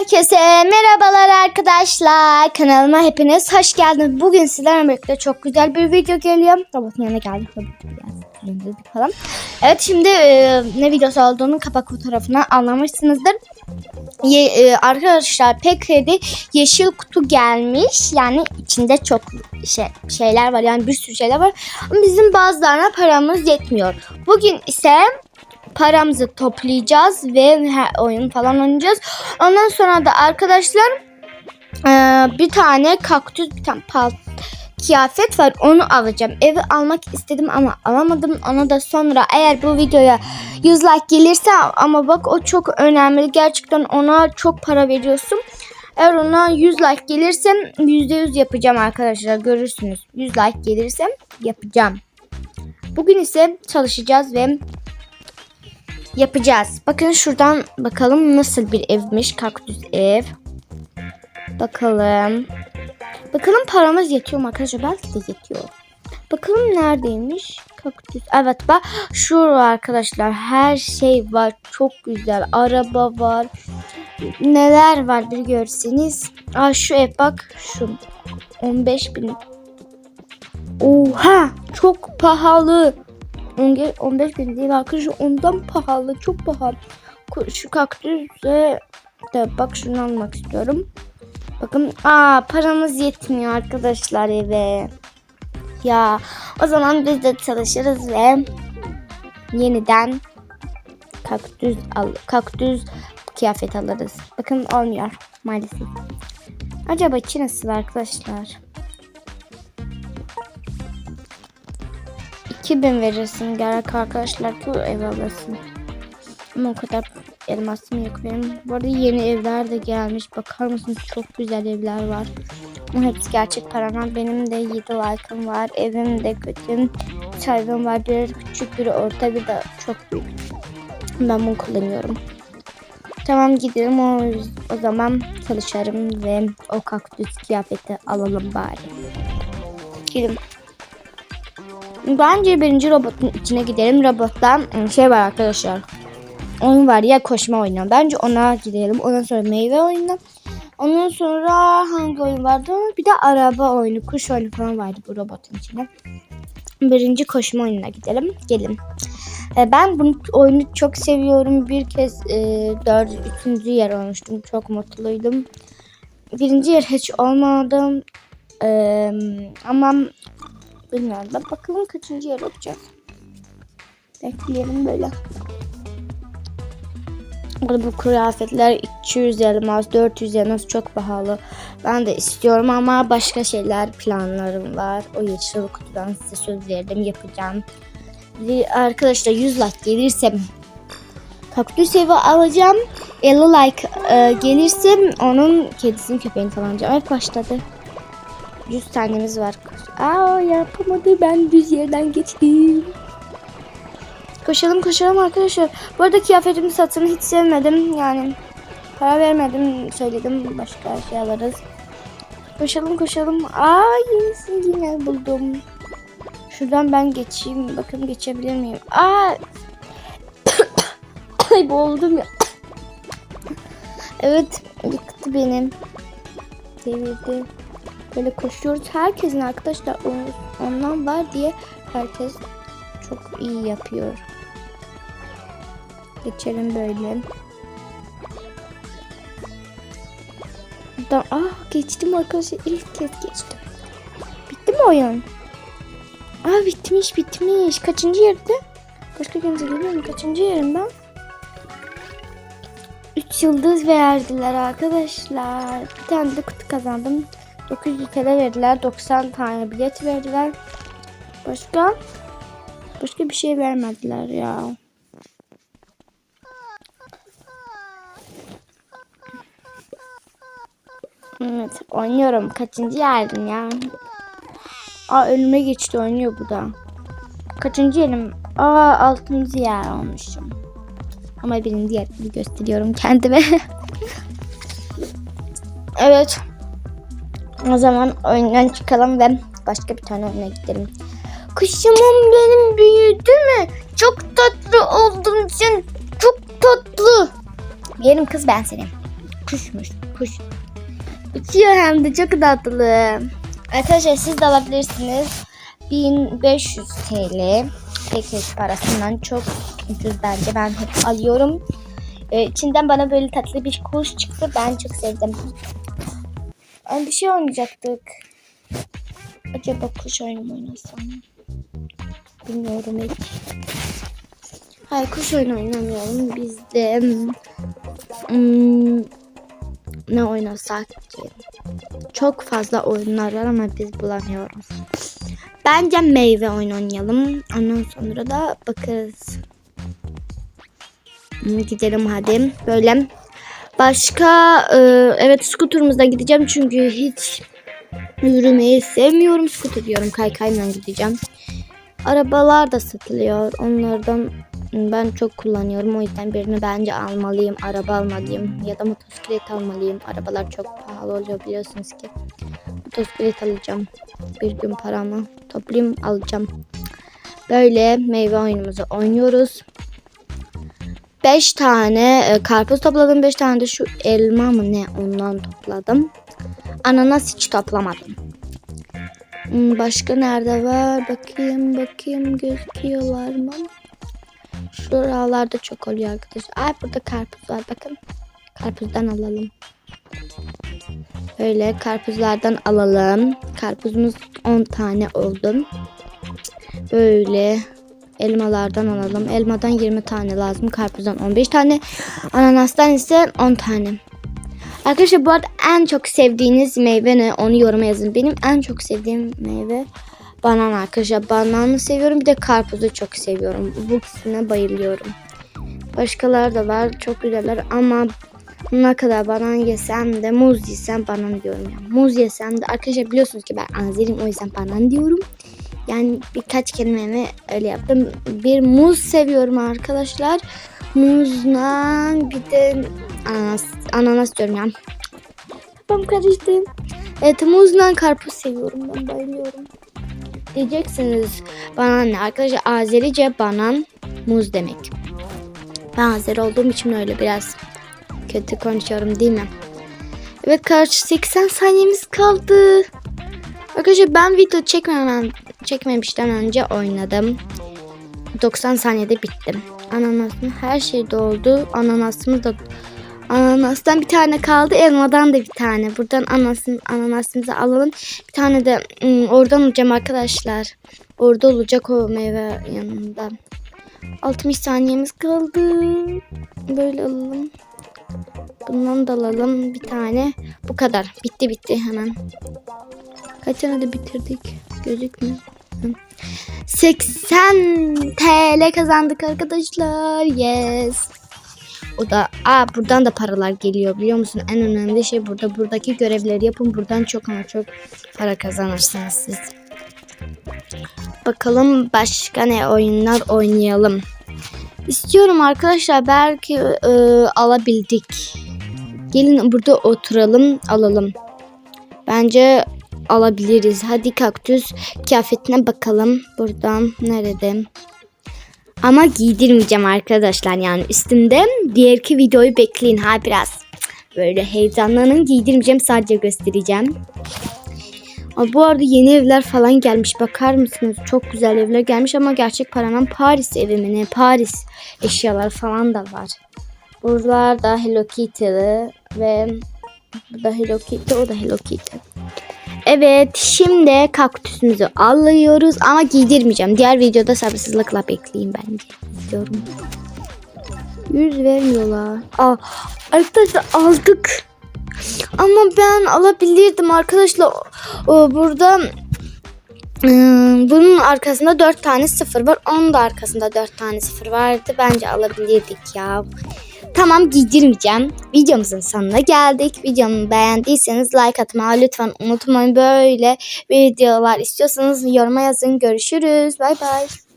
Herkese merhabalar arkadaşlar. Kanalıma hepiniz hoş geldiniz. Bugün sizlerle birlikte çok güzel bir video geliyor. Robotun yanına geldik. Falan. Evet şimdi e, ne videosu olduğunu kapak fotoğrafına anlamışsınızdır. Ye, e, arkadaşlar PK'de yeşil kutu gelmiş. Yani içinde çok şey, şeyler var. Yani bir sürü şeyler var. Ama bizim bazılarına paramız yetmiyor. Bugün ise paramızı toplayacağız ve oyun falan oynayacağız. Ondan sonra da arkadaşlar eee, bir tane kaktüs bir tane pal kıyafet var onu alacağım. Evi almak istedim ama alamadım. Onu da sonra eğer bu videoya 100 like gelirse ama bak o çok önemli. Gerçekten ona çok para veriyorsun. Eğer ona 100 like gelirse %100 yapacağım arkadaşlar. Görürsünüz. 100 like gelirse yapacağım. Bugün ise çalışacağız ve yapacağız. Bakın şuradan bakalım nasıl bir evmiş. Kaktüs ev. Bakalım. Bakalım paramız yetiyor mu arkadaşlar? Belki de yetiyor. Bakalım neredeymiş? Kaktüs. Evet bak şu arkadaşlar her şey var. Çok güzel. Araba var. Neler var bir görseniz. Aa şu ev bak. Şu 15 bin. Oha çok pahalı. 15 bin değil arkadaşlar ondan pahalı çok pahalı. Şu kaktüse de bak şunu almak istiyorum. Bakın aa paramız yetmiyor arkadaşlar eve. Ya o zaman biz de çalışırız ve yeniden kaktüs al kaktüs kıyafet alırız. Bakın olmuyor maalesef. Acaba içi nasıl arkadaşlar? 2000 verirsin gerek arkadaşlar bu ev alırsın. Ama o kadar elmasım yok benim. Bu arada yeni evler de gelmiş. Bakar mısınız çok güzel evler var. Ama hepsi gerçek paralar. Benim de 7 like'ım var. Evim de kötü. Saygım var. Bir küçük bir orta bir de çok büyük. Ben bunu kullanıyorum. Tamam gidelim o, o zaman çalışırım ve o kaktüs kıyafeti alalım bari. Gidelim. Bence birinci robotun içine gidelim. Robotta ım, şey var arkadaşlar. Oyun var ya koşma oyunu. Bence ona gidelim. Ondan sonra meyve oyunu. Ondan sonra hangi oyun vardı? Bir de araba oyunu, kuş oyunu falan vardı bu robotun içinde. Birinci koşma oyununa gidelim. Gelin. E, Ben bu oyunu çok seviyorum. Bir kez e, dört, üçüncü yer olmuştum. Çok mutluydum. Birinci yer hiç olmadım. E, ama Bilmiyorum. Ben bakalım kaçıncı yer olacak. Bekleyelim böyle. Burada bu kıyafetler 200 elmas, 400 elmas çok pahalı. Ben de istiyorum ama başka şeyler planlarım var. O yeşil kutudan size söz verdim yapacağım. Arkadaşlar 100 like gelirse kaktüs evi alacağım. 50 like e, gelirse onun kedisini köpeğini falan alacağım. Evet başladı. 100 tanemiz var. Aa yapamadı ben düz yerden geçtim. Koşalım koşalım arkadaşlar. Bu arada kıyafetimi satını hiç sevmedim. Yani para vermedim söyledim. Başka şey alırız. Koşalım koşalım. Aa yenisini yine buldum. Şuradan ben geçeyim. Bakın geçebilir miyim? Aa. Ay boğuldum ya. evet yıktı benim. Devirdi. Böyle koşuyoruz. Herkesin arkadaşlar ondan var diye herkes çok iyi yapıyor. Geçelim böyle. Da ah geçtim arkadaşlar ilk kez geçtim. Bitti mi oyun? Aa bitmiş bitmiş. Kaçıncı yerde? Başka kimse geliyor mu? Kaçıncı yerim ben? 3 yıldız verdiler arkadaşlar. Bir tane de kutu kazandım. 900 TL verdiler. 90 tane bilet verdiler. Başka? Başka bir şey vermediler ya. Evet oynuyorum. Kaçıncı yerdim ya? Aa önüme geçti oynuyor bu da. Kaçıncı yerim? Aa altıncı yer olmuşum. Ama birinci yerimi gösteriyorum kendime. evet. O zaman oyundan çıkalım ve başka bir tane oyuna gidelim. Kuşumum benim büyüdü mü? Çok tatlı oldun sen. Çok tatlı. Yerim kız ben seni. kuşmuş. Kuş. Uçuyor hem de çok tatlı. Arkadaşlar siz de alabilirsiniz. 1500 TL. Paket parasından çok ucuz bence. Ben hep alıyorum. Ee, içinden bana böyle tatlı bir kuş çıktı. Ben çok sevdim. Ay, bir şey oynayacaktık. Acaba kuş oyunu mu oynasam? Bilmiyorum hiç. Hayır kuş oyunu oynamayalım. Biz de hmm, ne oynasak ki? Çok fazla oyunlar var ama biz bulamıyoruz. Bence meyve oyunu oynayalım. Ondan sonra da bakarız. Gidelim hadi. Böyle. Başka e, evet skuturumuzda gideceğim çünkü hiç yürümeyi sevmiyorum. Skuter diyorum kaykayla gideceğim. Arabalar da satılıyor. Onlardan ben çok kullanıyorum. O yüzden birini bence almalıyım. Araba almalıyım. Ya da motosiklet almalıyım. Arabalar çok pahalı oluyor biliyorsunuz ki. Motosiklet alacağım. Bir gün paramı toplayayım alacağım. Böyle meyve oyunumuzu oynuyoruz. 5 tane e, karpuz topladım. 5 tane de şu elma mı ne ondan topladım. Ananas hiç toplamadım. Hmm, Başka nerede var? Bakayım bakayım gözüküyorlar mı? Şuralarda çok oluyor arkadaşlar. Ay burada karpuz var bakın. Karpuzdan alalım. Böyle karpuzlardan alalım. Karpuzumuz 10 tane oldu. Böyle elmalardan alalım. Elmadan 20 tane lazım. Karpuzdan 15 tane. Ananastan ise 10 tane. Arkadaşlar bu arada en çok sevdiğiniz meyve ne? Onu yoruma yazın. Benim en çok sevdiğim meyve banan arkadaşlar. Bananı seviyorum. Bir de karpuzu çok seviyorum. Bu ikisine bayılıyorum. Başkaları da var. Çok güzeller ama ne kadar banan yesem de muz yesem banan diyorum ya. Muz yesem de arkadaşlar biliyorsunuz ki ben Azeriyim o yüzden banan diyorum. Yani birkaç kelimemi öyle yaptım. Bir muz seviyorum arkadaşlar. Muzla bir de ananas, ananas diyorum ya. Ben karıştım. Evet muzla karpuz seviyorum ben bayılıyorum. Diyeceksiniz bana ne arkadaşlar Azerice banan muz demek. Ben Azeri olduğum için öyle biraz kötü konuşuyorum değil mi? Evet kaç 80 saniyemiz kaldı. Arkadaşlar ben video çekmemem, çekmemişten önce oynadım. 90 saniyede bittim. Ananasın her şey doldu. Ananasımı da Ananastan bir tane kaldı. Elmadan da bir tane. Buradan anasın, ananasımızı alalım. Bir tane de ım, oradan alacağım arkadaşlar. Orada olacak o meyve yanında. 60 saniyemiz kaldı. Böyle alalım. Bundan da alalım bir tane. Bu kadar. Bitti bitti hemen. Kaç tane de bitirdik? Gözükmüyor. Hı. 80 TL kazandık arkadaşlar. Yes. O da aa buradan da paralar geliyor biliyor musun? En önemli şey burada. Buradaki görevleri yapın. Buradan çok ama çok para kazanırsınız siz. Bakalım başka ne oyunlar oynayalım. İstiyorum arkadaşlar belki e, alabildik. Gelin burada oturalım alalım. Bence alabiliriz. Hadi kaktüs kıyafetine bakalım. Buradan nerede? Ama giydirmeyeceğim arkadaşlar yani üstümde. Diğerki videoyu bekleyin ha biraz. Böyle heyecanlanın giydirmeyeceğim sadece göstereceğim. Aa, bu arada yeni evler falan gelmiş. Bakar mısınız? Çok güzel evler gelmiş ama gerçek paranın Paris evi mi ne? Paris eşyalar falan da var. Buralarda Hello Kitty'li ve bu da Hello Kitty, o da Hello Kitty. Evet, şimdi kaktüsümüzü alıyoruz ama giydirmeyeceğim. Diğer videoda sabırsızlıkla bekleyin bence. İstiyorum. Yüz vermiyorlar. Aa, arkadaşlar aldık. Ama ben alabilirdim arkadaşlar. Burada ıı, bunun arkasında dört tane sıfır var. Onun da arkasında dört tane sıfır vardı. Bence alabilirdik ya. Tamam giydirmeyeceğim. Videomuzun sonuna geldik. Videomu beğendiyseniz like atmayı lütfen unutmayın. Böyle videolar istiyorsanız yoruma yazın. Görüşürüz. Bay bay.